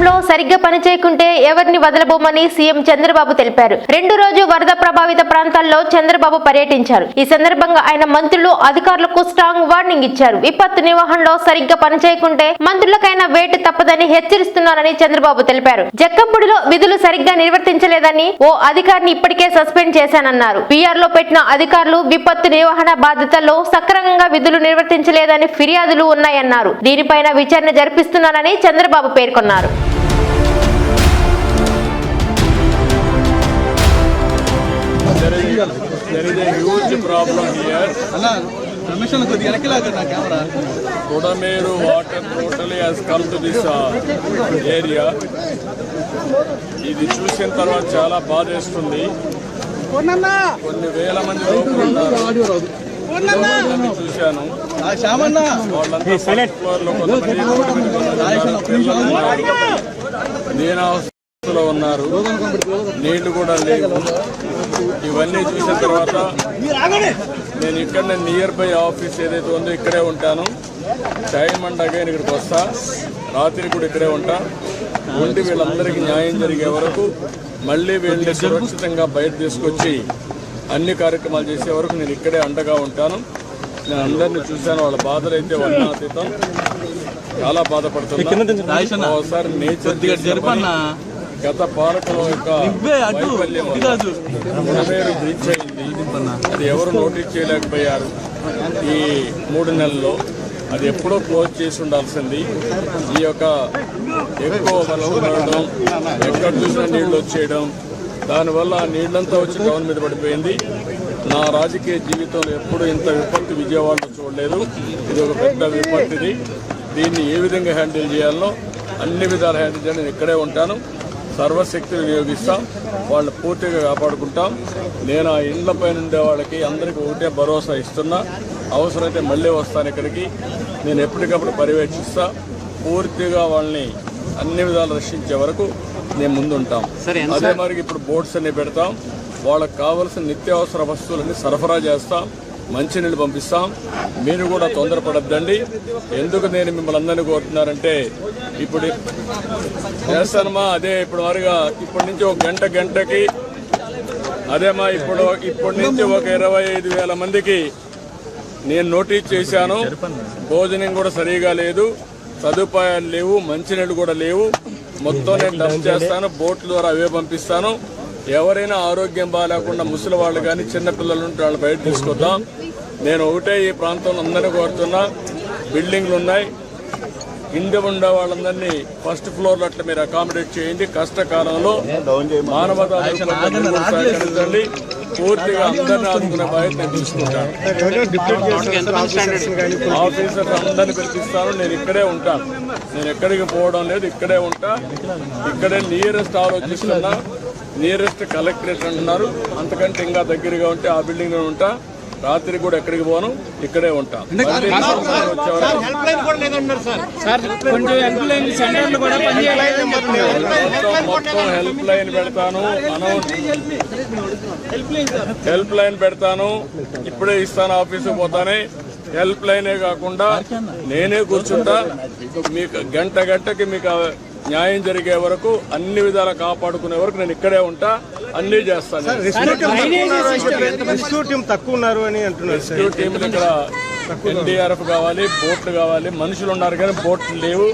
సమయంలో సరిగ్గా పనిచేయకుంటే ఎవరిని వదలబోమని సీఎం చంద్రబాబు తెలిపారు. రెండు రోజు వరద ప్రభావిత ప్రాంతాల్లో చంద్రబాబు పర్యటించారు. ఈ సందర్భంగా ఆయన మంత్రులు అధికారులకు స్ట్రాంగ్ వార్నింగ్ ఇచ్చారు. విపత్తు నిర్వహణలో సరిగ్గా పనిచేయకుంటే మంత్రులకైనా వేటు తప్పదని హెచ్చరిస్తున్నారని చంద్రబాబు తెలిపారు. జక్కంపూడిలో విధులు సరిగ్గా నిర్వర్తించలేదని ఓ అధికారిని ఇప్పటికే సస్పెండ్ చేశానన్నారు. పిఆర్లో పెట్టిన అధికారులు విపత్తు నిర్వహణ బాధ్యతల్లో సక్రమంగా విధులు నిర్వర్తించలేదని ఫిర్యాదులు ఉన్నాయన్నారు. దీనిపైన విచారణ జరిపిస్తున్నానని చంద్రబాబు పేర్కొన్నారు. There is, there is a huge problem here. Kodameru water totally has come to this uh, area. ఇది చూసిన తర్వాత చాలా బాధేస్తుంది. కొన్ని వేల మంది చూశాను. వాళ్ళంతా ఫ్లోర్లో కొంతమంది ఉన్నారు. పిల్లలు ఉన్నారు. నీళ్ళు కూడా లేవు. ఇవన్నీ చూసిన తర్వాత నేను ఇక్కడ నియర్ బై ఆఫీస్ ఏదైతే ఉందో ఇక్కడే ఉంటాను. టైం అండ్ అగైన్ ఇక్కడికి వస్తా. రాత్రి కూడా ఇక్కడే ఉంటా. ఉండి వీళ్ళందరికీ న్యాయం జరిగే వరకు మళ్ళీ వీళ్ళని సురక్షితంగా బయట తీసుకొచ్చి అన్ని కార్యక్రమాలు చేసే వరకు నేను ఇక్కడే అండగా ఉంటాను. నేను అందరిని చూశాను. వాళ్ళ బాధలు అయితే వర్ణాతీతం. చాలా బాధపడుతున్నా. ఒకసారి నేచర్ గత పాలకుల యొక్క బుడమేరు బ్రిడ్జ్ అయింది. అది ఎవరు నోటీస్ చేయలేకపోయారు? ఈ మూడు నెలల్లో అది ఎప్పుడో క్లోజ్ చేసి ఉండాల్సింది. ఈ యొక్క ఎక్కువ వర్షం పడడం ఎక్కడ చూసినా నీళ్ళు వచ్చేయడం దానివల్ల ఆ నీళ్ళంతా వచ్చి టౌన్ మీద పడిపోయింది. నా రాజకీయ జీవితంలో ఎప్పుడు ఇంత విపత్తు విజయవాడలో చూడలేదు. ఇది ఒక పెద్ద విపత్తు ఇది. దీన్ని ఏ విధంగా హ్యాండిల్ చేయాలో అన్ని విధాలు హ్యాండిల్ చేయాలి నేను ఇక్కడే ఉంటాను. సర్వశక్తిని వినియోగిస్తాం వాళ్ళని పూర్తిగా కాపాడుకుంటాం. నేను ఆ ఇండ్ల పైన ఉండే వాళ్ళకి అందరికీ ఒకటే భరోసా ఇస్తున్నా. అవసరమైతే మళ్ళీ వస్తాను ఇక్కడికి. నేను ఎప్పటికప్పుడు పర్యవేక్షిస్తా. పూర్తిగా వాళ్ళని అన్ని విధాలు రక్షించే వరకు నేను ముందుంటాం. అదే మరి ఇప్పుడు బోట్స్ అన్ని పెడతాం. వాళ్ళకి కావలసిన నిత్యావసర వస్తువులన్నీ సరఫరా చేస్తాం. మంచినీళ్ళు పంపిస్తాం. మీరు కూడా తొందరపడద్దండి. ఎందుకు నేను మిమ్మల్ని అందరినీ కోరుతున్నారంటే ఇప్పుడు చేస్తానమ్మా అదే ఇప్పుడు వారిగా ఇప్పటి నుంచి ఒక గంట గంటకి అదేమా ఇప్పుడు ఇప్పటి నుంచి ఒక ఇరవై ఐదు వేల మందికి నేను నోటీస్ చేశాను. భోజనం కూడా సరిగా లేదు. సదుపాయాలు లేవు. మంచినీళ్ళు కూడా లేవు. మొత్తం నేను డబ్ చేస్తాను. బోట్ల ద్వారా అవే పంపిస్తాను. ఎవరైనా ఆరోగ్యం బాగాలేకుండా ముసలి వాళ్ళు కానీ చిన్నపిల్లలు ఉంటే వాళ్ళు బయట తీసుకొద్దాం. నేను ఒకటే ఈ ప్రాంతంలో అందరినీ కోరుతున్నా. బిల్డింగ్లు ఉన్నాయి. కింద ఉండే వాళ్ళందరినీ ఫస్ట్ ఫ్లోర్ అట్లా మీరు అకామిడేట్ చేయండి. కష్టకాలంలో మానవతా సహకరించండి. పూర్తిగా అందరినీ ఆదుకునే బాధ్యత నేను తీసుకుంటాను. ఆఫీసర్స్ అందరిని పిలిపిస్తాను. నేను ఇక్కడే ఉంటాను. నేను ఎక్కడికి పోవడం లేదు. ఇక్కడే ఉంటా. ఇక్కడే నియరెస్ట్ ఆలోచిస్తున్నా. నియరెస్ట్ కలెక్టరేట్ అంటున్నారు. అంతకంటే ఇంకా దగ్గరగా ఉంటే ఆ బిల్డింగ్లో ఉంటా. రాత్రి కూడా ఎక్కడికి పోను ఇక్కడే ఉంటా. మొత్తం మొత్తం హెల్ప్ లైన్ పెడతాను. హెల్ప్ లైన్ పెడతాను. ఇప్పుడే ఇస్తాను ఆఫీసు పోతానే. హెల్ప్ లైనే కాకుండా నేనే కూర్చుంటా. మీకు గంట గంటకి మీకు న్యాయం జరిగే వరకు అన్ని విధాలా కాపాడుకునే వరకు నేను ఇక్కడే ఉంటా అన్ని చేస్తాను రెస్క్యూ టీం తక్కువ ఉన్నారు అని అంటున్నారు రెస్క్యూ ఇక్కడ ఎన్డీఆర్ఎఫ్ కావాలి బోట్లు కావాలి మనుషులు ఉన్నారు కానీ బోట్లు లేవు.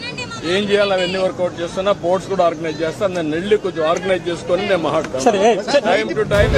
ఏం చేయాలి అవన్నీ వర్కౌట్ చేస్తున్నా బోట్స్ కూడా ఆర్గనైజ్ చేస్తాను నేను వెళ్ళి కొంచెం ఆర్గనైజ్ చేసుకొని నేను మాట్లాడతాను టైం టు టైం